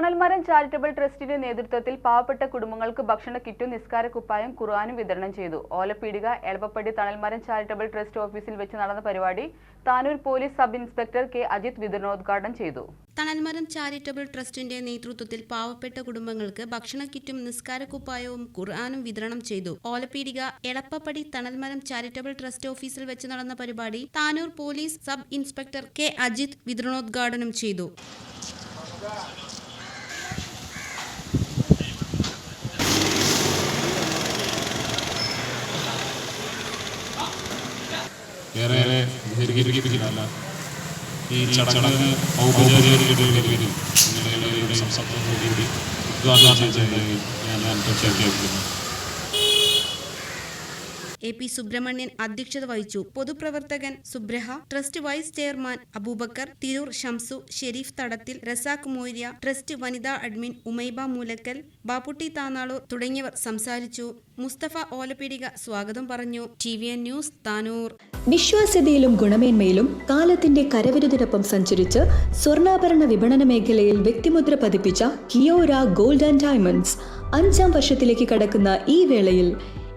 Thanalmaram charitable ട്രസ്റ്റിന്റെ നേതൃത്വത്തിൽ പാവപ്പെട്ട കുടുംബങ്ങൾക്ക് ഭക്ഷണ കിറ്റും നിസ്കാര കുപ്പായം ഖുർആാനും വിതരണം ചെയ്തു. ഓലപ്പീടിക എളപ്പപ്പടി തണൽമരം ചാരിറ്റബിൾ ട്രസ്റ്റ് ഓഫീസിൽ വെച്ച് നടന്ന പരിപാടി Tanur police sub inspector K. Ajith വിതരണോദ്ഘാടനം ചെയ്തു. തണൽമരം ചാരിറ്റബിൾ ട്രസ്റ്റിന്റെ നേതൃത്വത്തിൽ പാവപ്പെട്ട കുടുംബങ്ങൾക്ക് ഭക്ഷണ കിറ്റും നിസ്കാര കുപ്പായവും ഖുർആാനും വിതരണം ചെയ്തു. ഓലപ്പീടിക എളപ്പപ്പടി തണൽമരം ചാരിറ്റബിൾ ട്രസ്റ്റ് ഓഫീസിൽ വെച്ച് നടന്ന പരിപാടി Tanur police sub inspector K. Ajith വിതരണോദ്ഘാടനം ചെയ്തു. ഏറെ ദീർഘിപ്പിക്കുന്നില്ല ഈ ചടങ്ങ് ഔപചാരിക പേരിൽ നിങ്ങളുടെ സംസപ്തത്തോടുകൂടി ഉദ്ഘാടനം ചെയ്തതായി ഞാൻ പ്രഖ്യാപിക്കുന്നു എ പി സുബ്രഹ്മണ്യൻ അധ്യക്ഷത വഹിച്ചു. പൊതുപ്രവർത്തകൻ സുബ്രഹ trust vice chairman Aboobacker Tirur Shamsu Shareef Thadathil Razak മൊയ്ര്യ trust വനിതാ അഡ്മിൻ ഉമൈബ മൂലക്കൽ ബാപ്പുട്ടി താനാളൂർ തുടങ്ങിയവർ സംസാരിച്ചു. മുസ്തഫ ഓലപ്പീടിക സ്വാഗതം പറഞ്ഞു. T V N news Tanur. വിശ്വാസ്യതയിലും ഗുണമേന്മയിലും കാലത്തിന്റെ കരവിരുതിനൊപ്പം സഞ്ചരിച്ച് സ്വർണാഭരണ വിപണന മേഖലയിൽ വ്യക്തിമുദ്ര പതിപ്പിച്ച കിയോര ഗോൾഡ് ആൻഡ് ഡയമണ്ട്സ് അഞ്ചാം വർഷത്തിലേക്ക് കടക്കുന്ന ഈ വേളയിൽ